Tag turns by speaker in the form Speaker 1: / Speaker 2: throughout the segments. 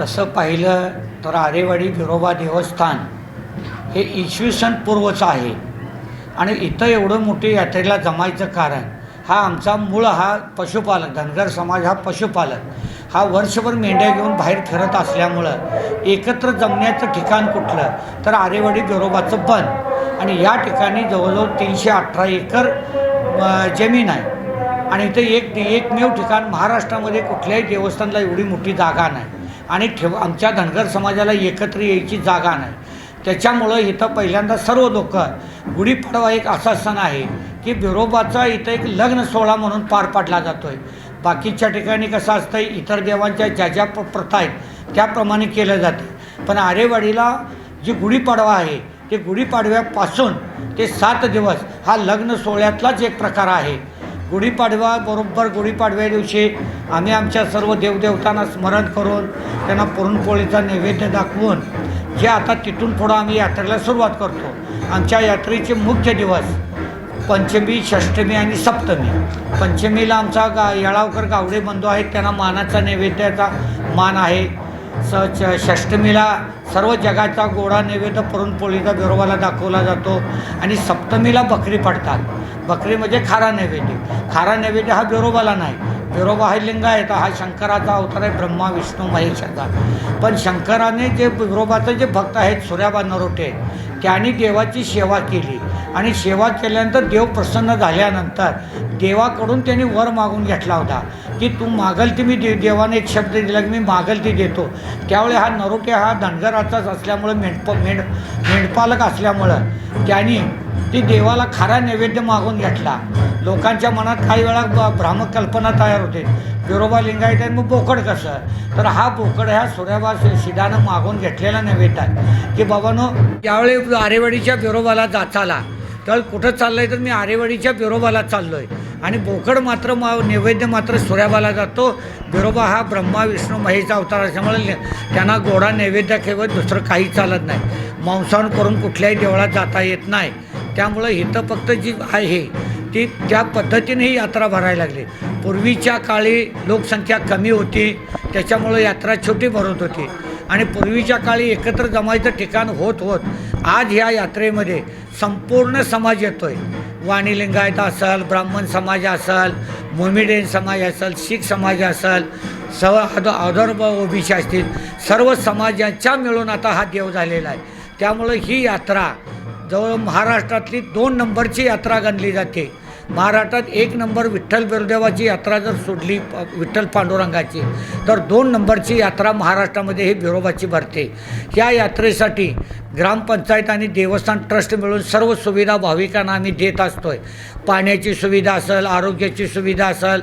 Speaker 1: तसं पाहिलं तर आरेवाडी विरोबा देवस्थान हे इसवी सन पूर्वचं आहे. आणि इथं एवढं मोठी यात्रेला जमायचं कारण हा आमचा मूळ हा पशुपालक धनगर समाज हा पशुपालक. हा वर्षभर मेंढ्या घेऊन बाहेर फिरत असल्यामुळं एकत्र जमण्याचं ठिकाण कुठलं तर आरेवाडी बिरोबाचं बन आणि या ठिकाणी जवळजवळ तीनशे अठरा एकर जमीन आहे. आणि इथं एक एकमेव ठिकाण महाराष्ट्रामध्ये कुठल्याही देवस्थानला एवढी मोठी जागा नाही. आणि ठेव आमच्या धनगर समाजाला एकत्र यायची जागा नाही. त्याच्यामुळं इथं पहिल्यांदा सर्व लोक गुढीपाडवा एक असा सण आहे की बिरोबाचा इथं एक लग्न सोहळा म्हणून पार पाडला जातो आहे बाकीच्या ठिकाणी कसं असतं इतर देवांच्या ज्या ज्या प्रथा आहेत त्याप्रमाणे केलं जाते. पण आरेवाडीला जी गुढीपाडवा आहे ते गुढीपाडव्यापासून ते सात दिवस हा लग्न सोहळ्यातलाच एक प्रकार आहे. गुढीपाडवा बरोबर गुढीपाडव्या दिवशी आम्ही आमच्या सर्व देवदेवतांना स्मरण करून त्यांना पुरणपोळीचा नैवेद्य दाखवून जे आता तिथून पुढं आम्ही यात्रेला सुरुवात करतो. आमच्या यात्रेचे मुख्य दिवस पंचमी षष्टमी आणि सप्तमी. पंचमीला आमचा गा येळावकर गावडे बंधू आहेत त्यांना मानाचा नैवेद्याचा मान आहे. स च षष्टमीला सर्व जगाचा गोडा नैवेद्य पुरणपोळीचा बिरोबाला दाखवला जातो आणि सप्तमीला बकरी पडतात. बकरी म्हणजे खारा नैवेद्य. खारा नैवेद्य हा बिरोबाला नाही. बिरोबा हा लिंगायत हा शंकराचा अवतार आहे ब्रह्मा विष्णू महेशाचा पण शंकराने जे बिरोबाचे जे भक्त आहेत सूर्याबा नरोटे त्यांनी देवाची सेवा केली. आणि सेवा केल्यानंतर देव प्रसन्न झाल्यानंतर देवाकडून त्यांनी वर मागून घेतला होता. की तू मागल ती मी दे देवाने एक शब्द दिला की मी मागल ती देतो. त्यावेळी हा नरोटे हा धनगराचाच असल्यामुळं मेंढप मेंढ मेंढपालक असल्यामुळं त्यांनी ती देवाला खरा नैवेद्य मागून घेतला. लोकांच्या मनात काही वेळा ब- भ्रामक कल्पना तयार होते. बिरोबा लिंगायत आहे मग बोकड कसं? तर हा बोकड ह्या सूर्याबा शि- शिदानं मागून घेतलेला नैवेद्य आहे. की बाबानो यावेळी आरेवाडीच्या बिरोबाला जाचाला तर कुठं चाललं आहे तर मी आरेवाडीच्या बिरोबाला चाललो आहे आणि बोकड मात्र मा नैवेद्य मात्र सूर्याबाला जातो. बिरोबा हा ब्रह्मा विष्णू महेशचा अवतार असल्यामुळे त्यांना गोडा नैवेद्याखेवत दुसरं काही चालत नाही. मांसाहून करून कुठल्याही देवळात जाता येत नाही. त्यामुळं इथं फक्त जी आहे ती त्या पद्धतीने ही यात्रा भरायला लागली. पूर्वीच्या काळी लोकसंख्या कमी होती त्याच्यामुळं यात्रा छोटी भरत होती. आणि पूर्वीच्या काळी एकत्र जमायचं ठिकाण होत होत आज ह्या यात्रेमध्ये संपूर्ण समाज येतो आहे वाणी लिंगायत असेल ब्राह्मण समाज असेल मोमिडेन समाज असेल शीख समाज असेल सव अद अदर्भ ओबीसी असतील सर्व समाजाच्या मिळून आता हा देव झालेला आहे. त्यामुळं ही यात्रा जवळ महाराष्ट्रातली दोन नंबरची यात्रा गणली जाते. महाराष्ट्रात एक नंबर विठ्ठल बिरदेवाची यात्रा जर सोडली विठ्ठल पांडुरंगाची तर दोन नंबरची यात्रा महाराष्ट्रामध्ये ही बिरोबाची भरते. या यात्रेसाठी ग्रामपंचायत आणि देवस्थान ट्रस्ट मिळून सर्व सुविधा भाविकांना आम्ही देत असतो आहे पाण्याची सुविधा असेल आरोग्याची सुविधा असेल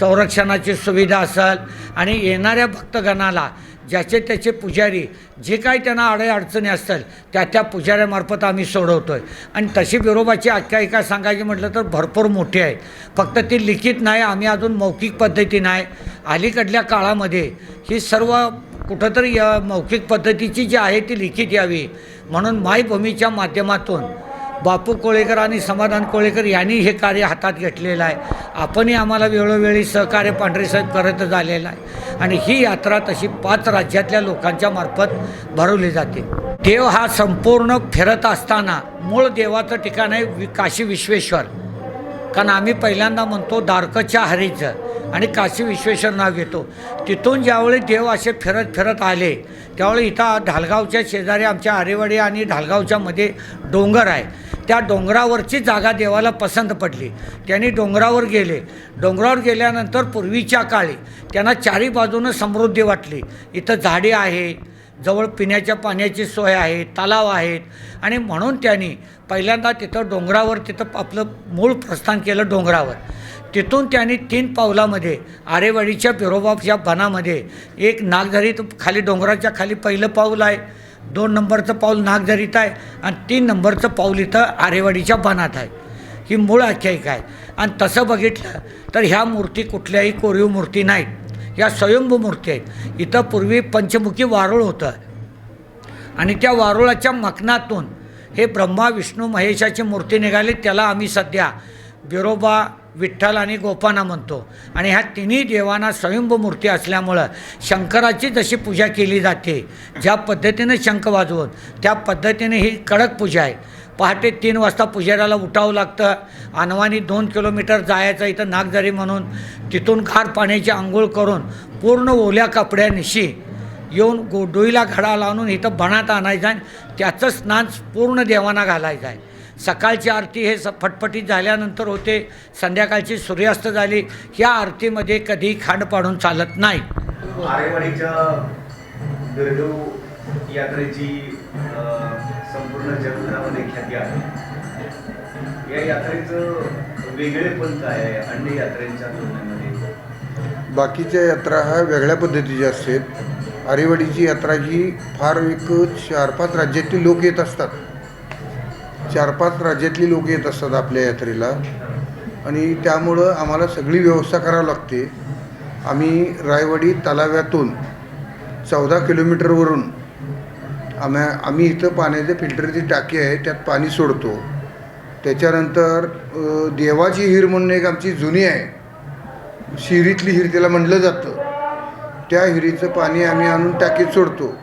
Speaker 1: संरक्षणाची सुविधा असेल आणि येणाऱ्या भक्तगणाला ज्याचे त्याचे पुजारी जे काही त्यांना अडे अडचणी असतील त्या त्या पुजाऱ्यामार्फत आम्ही सोडवतो आहे आणि तशी बिरोबाची आख्यायिका सांगायची म्हटलं तर भरपूर मोठी आहे. फक्त ती लिखित नाही आम्ही अजून मौखिक पद्धती नाही. अलीकडल्या काळामध्ये ही सर्व कुठंतरी मौखिक पद्धतीची जी आहे ती लिखित यावी. म्हणून मायभूमीच्या माध्यमातून बापू कोळेकर आणि समाधान कोळेकर यांनी हे कार्य हातात घेतलेलं आहे. आपणही आम्हाला वेळोवेळी सहकार्य पांढरेसाहेब करत झालेलं आहे. आणि ही यात्रा तशी पाच राज्यातल्या लोकांच्या मार्फत भरवली जाते. देव हा संपूर्ण फिरत असताना मूळ देवाचं ठिकाण आहे काशी विश्वेश्वर. कारण आम्ही पहिल्यांदा म्हणतो दारकच्या हरीचं. आणि काशी विश्वेश्वर नाव घेतो. तिथून ज्यावेळी देव असे फिरत फिरत आले त्यावेळी इथं ढालगावच्या शेजारी आमच्या आरेवाडी आणि ढालगावच्या मध्ये डोंगर आहे. त्या डोंगरावरची जागा देवाला पसंत पडली. त्यांनी डोंगरावर गेले. डोंगरावर गेल्यानंतर पूर्वीच्या काळी त्यांना चारी बाजूनं समृद्धी वाटली. इथं झाडे आहेत जवळ पिण्याच्या पाण्याची सोय आहे तलाव आहेत. आणि म्हणून त्यांनी पहिल्यांदा तिथं डोंगरावर तिथं आपलं मूळ प्रस्थान केलं डोंगरावर. तिथून त्यांनी तीन पावलामध्ये आरेवाडीच्या बिरोबाच्या बनामध्ये एक नागझरीत खाली डोंगराच्या खाली पहिलं पाऊल आहे दोन नंबरचं पाऊल नागझरीत आहे आणि तीन नंबरचं पाऊल इथं आरेवाडीच्या बनात आहे. ही मूळ आख्यायिका आहे. आणि तसं बघितलं तर ह्या मूर्ती कुठल्याही कोरीव मूर्ती नाहीत. या स्वयंभू मूर्ती आहेत. इथं पूर्वी पंचमुखी वारुळ होतं. आणि त्या वारुळाच्या मखनातून हे ब्रह्मा विष्णू महेशाची मूर्ती निघाली त्याला आम्ही सध्या बिरोबा विठ्ठल आणि गोपाना म्हणतो. आणि ह्या तिन्ही देवांना स्वयंभ मूर्ती असल्यामुळं शंकराची जशी पूजा केली जाते ज्या पद्धतीने शंख वाजवून त्या पद्धतीने ही कडक पूजा आहे. पहाटे तीन वाजता पुजाऱ्याला उठावं लागतं. अनवानी दोन किलोमीटर जायचं इथं नागझरी म्हणून. तिथून खार पाण्याची आंघोळ करून पूर्ण ओल्या कपड्यानिशी येऊन गोडोईला घडा लावून इथं बनात आणायचं आणि त्याचं स्नान पूर्ण देवांना घालायचं आहे. सकाळची आरती हे स फटफटीत झाल्यानंतर होते. संध्याकाळची सूर्यास्त झाली. या आरतीमध्ये कधी खांड पाडून चालत नाही.
Speaker 2: यात्रेची संपूर्ण जगभरामध्ये ख्याती आहे. या यात्रेचं वेगळेपण काय आहे? अन्य यात्रेच्या तुलनेमध्ये?
Speaker 3: बाकीच्या यात्रा ह्या वेगळ्या पद्धतीच्या असतात आरेवाडीची यात्रा ही फार एक चार पाच राज्यातली लोक येत असतात. चार पाच राज्यातली लोक येत असतात आपल्या यात्रेला. आणि त्यामुळं आम्हाला सगळी व्यवस्था करावी लागते. आम्ही रायवाडी तलाव्यातून चौदा किलोमीटरवरून आम्ही आम्ही इथं पाण्याचे फिल्टरची टाकी आहे त्यात पाणी सोडतो. त्याच्यानंतर देवाची हिर म्हणून एक आमची जुनी आहे. शिरीतली हिर त्याला म्हटलं जातं. त्या हिरीचं पाणी आम्ही आणून टाकीत सोडतो.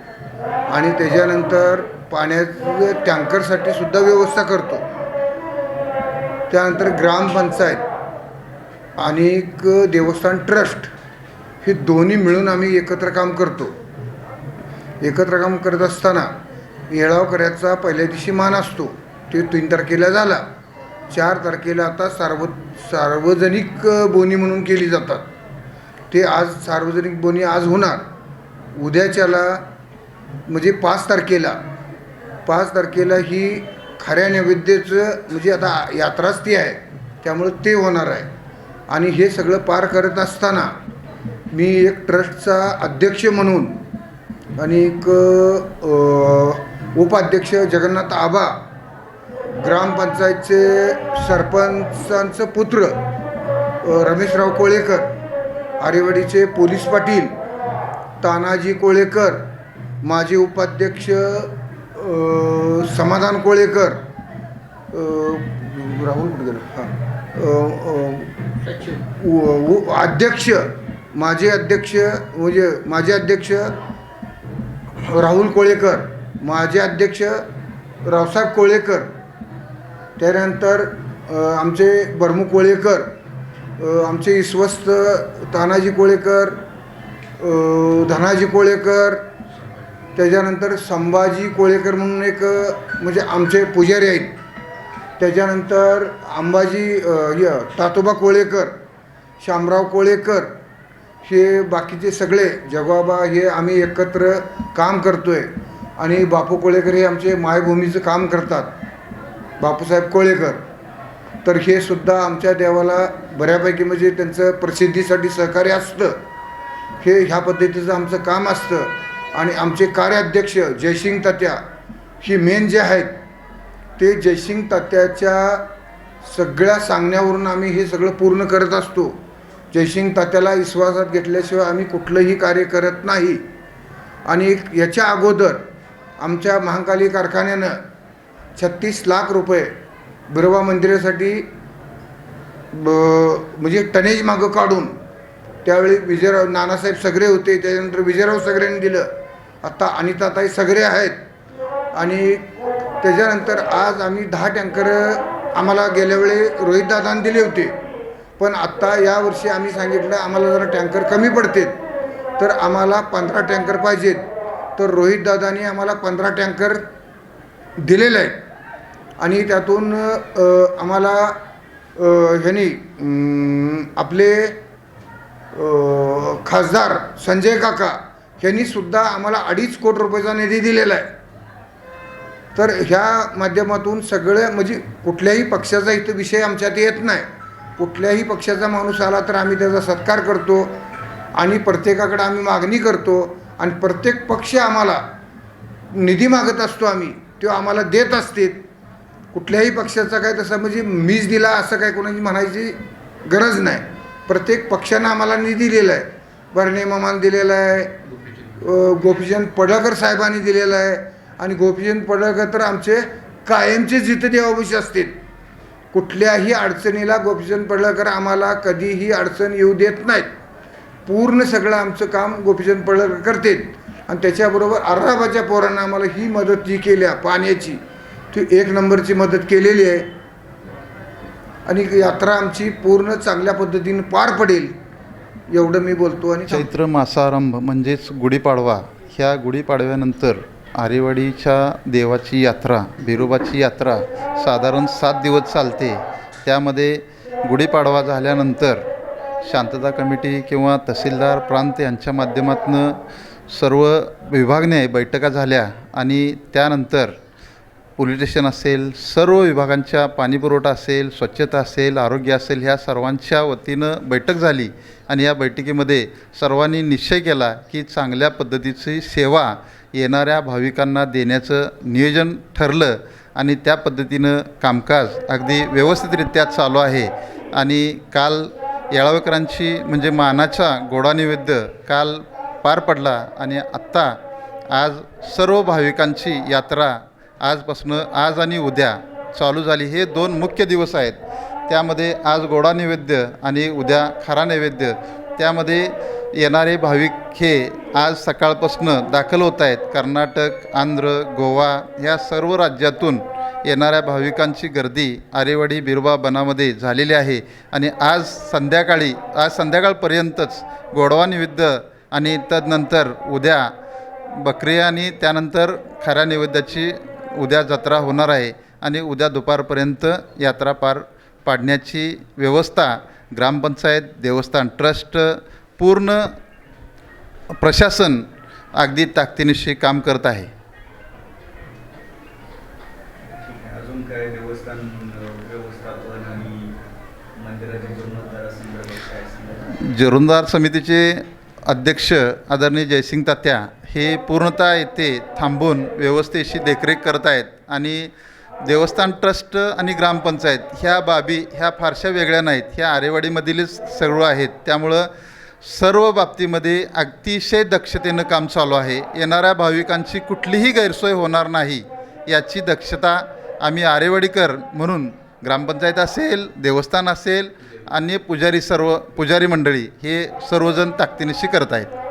Speaker 3: आणि त्याच्यानंतर पाण्याचं टँकरसाठी सुद्धा व्यवस्था करतो. त्यानंतर ग्रामपंचायत आणि देवस्थान ट्रस्ट हे दोन्ही मिळून आम्ही एकत्र काम करतो. एकत्र काम करत असताना येळावकऱ्याचा पहिल्या दिवशी मान असतो. ते तीन तारखेला झाला. चार तारखेला आता सार्व सार्वजनिक बोनी म्हणून केली जातात. ते आज सार्वजनिक बोनी आज होणार. उद्याच्याला म्हणजे पाच तारखेला पाच तारखेला ही खऱ्या नैवेद्याचं म्हणजे आता यात्राच ती आहे त्यामुळं ते होणार आहे. आणि हे सगळं पार करत असताना मी एक ट्रस्टचा अध्यक्ष म्हणून आणि एक उपाध्यक्ष जगन्नाथ आबा ग्रामपंचायतचे सरपंचांचं पुत्र रमेशराव कोळेकर आरेवाडीचे पोलीस पाटील तानाजी कोळेकर माजी उपाध्यक्ष समाधान कोळेकर राहुल कुठे गेलं? हां. अध्यक्ष माजी अध्यक्ष म्हणजे माजी अध्यक्ष राहुल कोळेकर माजी अध्यक्ष रावसाहेब कोळेकर त्यानंतर आमचे बर्मू कोळेकर आमचे विश्वस्त तानाजी कोळेकर धनाजी कोळेकर त्याच्यानंतर संभाजी कोळेकर म्हणून एक म्हणजे आमचे पुजारी आहेत. त्याच्यानंतर अंबाजी य तातोबा कोळेकर शामराव कोळेकर हे बाकीचे सगळे जगवाबा हे आम्ही एकत्र काम करतो आहे आणि बापू कोळेकर हे आमचे मायभूमीचं काम करतात बापूसाहेब कोळेकर तर हे सुद्धा आमच्या देवाला बऱ्यापैकी म्हणजे त्यांचं प्रसिद्धीसाठी सहकार्य असतं. हे ह्या पद्धतीचं आमचं काम असतं. आणि आमचे कार्याध्यक्ष जयसिंग तात्या ही मेन जे आहेत ते जयसिंग तात्याच्या सगळ्या सांगण्यावरून आम्ही हे सगळं पूर्ण करत असतो. जयसिंग तात्याला विश्वासात घेतल्याशिवाय आम्ही कुठलंही कार्य करत नाही. आणि याच्या अगोदर आमच्या महाकाली कारखान्यानं छत्तीस लाख रुपये बिरवा मंदिरासाठी ब म्हणजे टनेज मागं काढून त्यावेळी विजयराव नानासाहेब सगरे होते त्याच्यानंतर विजयराव सगरेंनी दिलं. आत्ता अनिताताई सगळे आहेत. आणि त्याच्यानंतर आज आम्ही दहा टँकर आम्हाला गेल्या वेळी रोहितदादांनी दिले होते. पण आत्ता यावर्षी आम्ही सांगितलं आम्हाला जरा टँकर कमी पडतात. तर आम्हाला पंधरा टँकर पाहिजेत. तर रोहितदादांनी आम्हाला पंधरा टँकर दिलेले आहेत. आणि त्यातून आम्हाला ह्यानी ह्यांनी आपले खासदार संजय काका त्यांनी सुद्धा आम्हाला अडीच कोटी रुपयाचा निधी दिलेला आहे. तर ह्या माध्यमातून सगळ्या म्हणजे कुठल्याही पक्षाचा इथं विषय आमच्यात येत नाही. कुठल्याही पक्षाचा माणूस आला तर आम्ही त्याचा सत्कार करतो आणि प्रत्येकाकडे आम्ही मागणी करतो आणि प्रत्येक पक्ष आम्हाला निधी मागत असतो आम्ही तो आम्हाला देत असते. कुठल्याही पक्षाचा काय तसा म्हणजे मीच दिला असं काय कोणाची म्हणायची गरज नाही. प्रत्येक पक्षानं आम्हाला निधी दिलेला आहे. भरणे ममान दिलेला आहे. गोपीचंद पडळकर साहेबांनी दिलेला आहे. आणि गोपीचंद पडळकर तर आमचे कायमचे जितदेवाभूषी असतील कुठल्याही अडचणीला गोपीचंद पडळकर आम्हाला कधीही अडचण येऊ देत नाहीत. पूर्ण सगळं आमचं काम गोपीचंद पडळकर करतील. आणि त्याच्याबरोबर अर्राबाच्या पोरांना आम्हाला ही मदत जी केल्या पाण्याची ती एक नंबरची मदत केलेली आहे. आणि यात्रा आमची पूर्ण चांगल्या पद्धतीने पार पडेल. एवढं मी बोलतो आणि
Speaker 4: चैत्र मासारंभ म्हणजेच गुढीपाडवा. ह्या गुढीपाडव्यानंतर आरेवाडीच्या देवाची यात्रा बिरोबाची यात्रा साधारण सात दिवस चालते. त्यामध्ये गुढीपाडवा झाल्यानंतर शांतता कमिटी किंवा तहसीलदार प्रांत यांच्या माध्यमातून सर्व विभागने बैठका झाल्या आणि त्यानंतर पोलीस स्टेशन असेल सर्व विभागांच्या पाणीपुरवठा असेल स्वच्छता असेल आरोग्य असेल ह्या सर्वांच्या वतीनं बैठक झाली आणि या बैठकीमध्ये सर्वांनी निश्चय केला की चांगल्या पद्धतीची सेवा येणाऱ्या भाविकांना देण्याचं नियोजन ठरलं आणि त्या पद्धतीनं कामकाज अगदी व्यवस्थितरित्या चालू आहे. आणि काल येळावेकरांची म्हणजे मानाचा गोडा नैवेद्य काल पार पडला आणि आत्ता आज सर्व भाविकांची यात्रा आजपासून आज आणि उद्या चालू झाली हे दोन मुख्य दिवस आहेत. त्यामध्ये आज गोडा नैवेद्य आणि उद्या खरा नैवेद्य. त्यामध्ये येणारे भाविक हे आज सकाळपासनं दाखल होत आहेत. कर्नाटक आंध्र गोवा या सर्व राज्यातून येणाऱ्या भाविकांची गर्दी आरेवाडी बिरबा बनामध्ये झालेली आहे. आणि आज संध्याकाळी आज संध्याकाळपर्यंतच गोडवा नैवेद्य आणि तदनंतर उद्या बकरी आणि त्यानंतर खऱ्या नैवेद्याची उद्या जत्रा होणार आहे आणि उद्या दुपारपर्यंत यात्रा पार पाडण्याची व्यवस्था ग्रामपंचायत देवस्थान ट्रस्ट पूर्ण प्रशासन अगदी ताकदीनिशी काम करत आहे? जीर्णोद्धार समितीचे अध्यक्ष आदरणीय जयसिंग तात्या हे पूर्णतः येथे थांबून व्यवस्थेशी देखरेख करत आहेत आणि देवस्थान ट्रस्ट आणि ग्रामपंचायत ह्या बाबी ह्या फारशा वेगळ्या नाहीत. ह्या आरेवाडीमधीलच सर्व आहेत. त्यामुळं सर्व बाबतीमध्ये अतिशय दक्षतेनं काम चालू आहे. येणाऱ्या भाविकांची कुठलीही गैरसोय होणार नाही याची दक्षता आम्ही आरेवाडीकर म्हणून ग्रामपंचायत असेल देवस्थान असेल आणि पुजारी सर्व पुजारी मंडळी हे सर्वजण ताकदीनिशी करत आहेत.